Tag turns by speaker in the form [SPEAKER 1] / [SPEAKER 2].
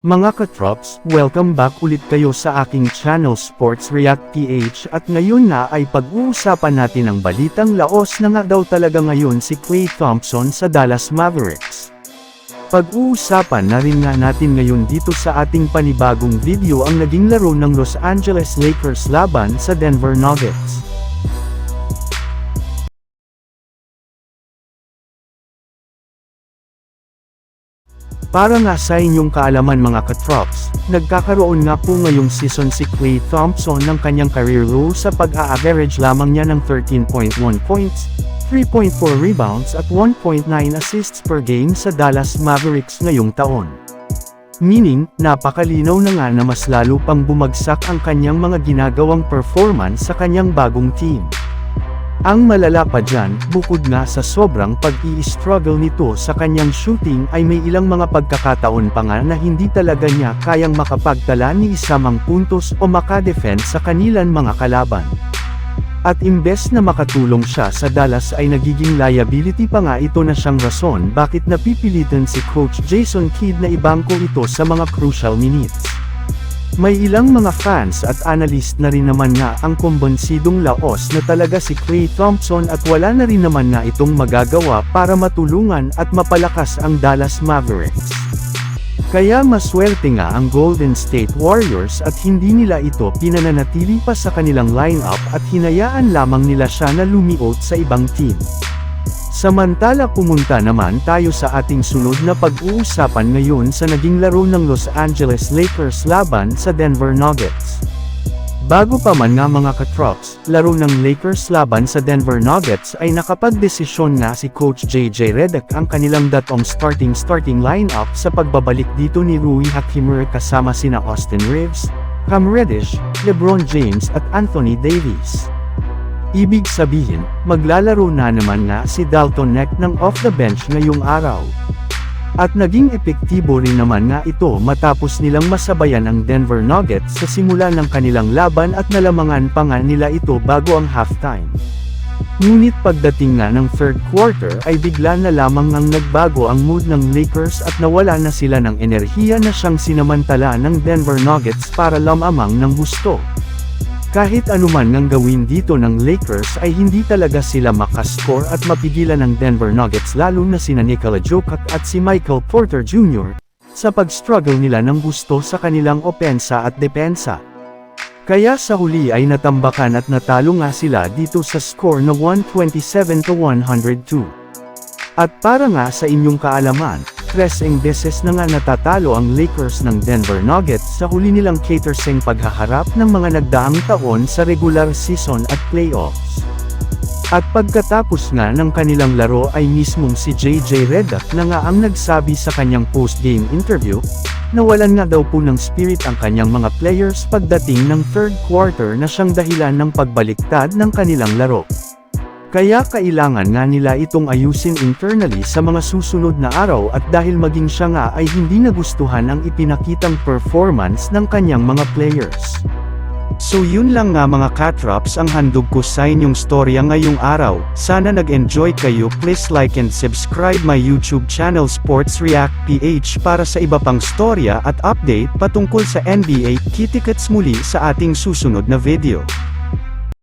[SPEAKER 1] Mga katrops, welcome back ulit kayo sa aking channel Sports React PH at ngayon na ay pag-uusapan natin ang balitang laos na nga daw talaga ngayon si Klay Thompson sa Dallas Mavericks. Pag-uusapan na rin nga natin ngayon dito sa ating panibagong video ang naging laro ng Los Angeles Lakers laban sa Denver Nuggets. Para nga sa inyong kaalaman mga katrops, nagkakaroon nga po ngayong season si Klay Thompson ng kanyang career low sa pag-a-average lamang niya ng 13.1 points, 3.4 rebounds at 1.9 assists per game sa Dallas Mavericks ngayong taon. Meaning, napakalinaw na nga na mas lalo pang bumagsak ang kanyang mga ginagawang performance sa kanyang bagong team. Ang malala pa dyan, bukod nga sa sobrang pag-i-struggle nito sa kanyang shooting ay may ilang mga pagkakataon pa nga na hindi talaga niya kayang makapagtala ni isamang puntos o makadefend sa kanilang mga kalaban. At imbes na makatulong siya sa Dallas ay nagiging liability pa nga ito na siyang rason bakit napipilitan si Coach Jason Kidd na ibangko ito sa mga crucial minutes. May ilang mga fans at analyst na rin naman nga ang kumbonsidong laos na talaga si Klay Thompson at wala na rin naman nga itong magagawa para matulungan at mapalakas ang Dallas Mavericks. Kaya maswerte nga ang Golden State Warriors at hindi nila ito pinananatili pa sa kanilang lineup at hinayaan lamang nila siya na lumiot sa ibang team. Samantala pumunta naman tayo sa ating sunod na pag-uusapan ngayon sa naging laro ng Los Angeles Lakers laban sa Denver Nuggets. Bago pa man nga mga katrops, laro ng Lakers laban sa Denver Nuggets ay nakapagdesisyon na si Coach JJ Redick ang kanilang datong starting-starting lineup sa pagbabalik dito ni Rui Hachimura kasama sina Austin Reeves, Cam Reddish, LeBron James at Anthony Davis. Ibig sabihin, maglalaro na naman nga si Dalton Neck ng off the bench ngayong araw. At naging epektibo rin naman nga ito matapos nilang masabayan ang Denver Nuggets sa simula ng kanilang laban at nalamangan pa nga nila ito bago ang halftime. Ngunit pagdating nga ng third quarter ay bigla na lamang ngang nagbago ang mood ng Lakers at nawala na sila ng enerhiya na siyang sinamantala ng Denver Nuggets para lamamang ng gusto. Kahit anuman ngang gawin dito ng Lakers ay hindi talaga sila makascore at mapigilan ng Denver Nuggets lalo na sina Nikola Jokic at si Michael Porter Jr. sa pag-struggle nila ng gusto sa kanilang opensa at depensa. Kaya sa huli ay natambakan at natalo nga sila dito sa score na 127 to 102. At para nga sa inyong kaalaman, Treseng beses na nga natatalo ang Lakers ng Denver Nuggets sa huli nilang caterseng paghaharap ng mga nagdaang taon sa regular season at playoffs. At pagkatapos nga ng kanilang laro ay mismong si JJ Redick na nga ang nagsabi sa kanyang post-game interview, na walan nga daw po ng spirit ang kanyang mga players pagdating ng third quarter na siyang dahilan ng pagbaliktad ng kanilang laro. Kaya kailangan nga nila itong ayusin internally sa mga susunod na araw at dahil maging siya nga ay hindi nagustuhan ang ipinakitang performance ng kanyang mga players. So yun lang nga mga katrops ang handog ko sa inyong storya ngayong araw, sana nag-enjoy kayo please like and subscribe my YouTube channel Sports React PH para sa iba pang storya at update patungkol sa NBA, kitikets muli sa ating susunod na video.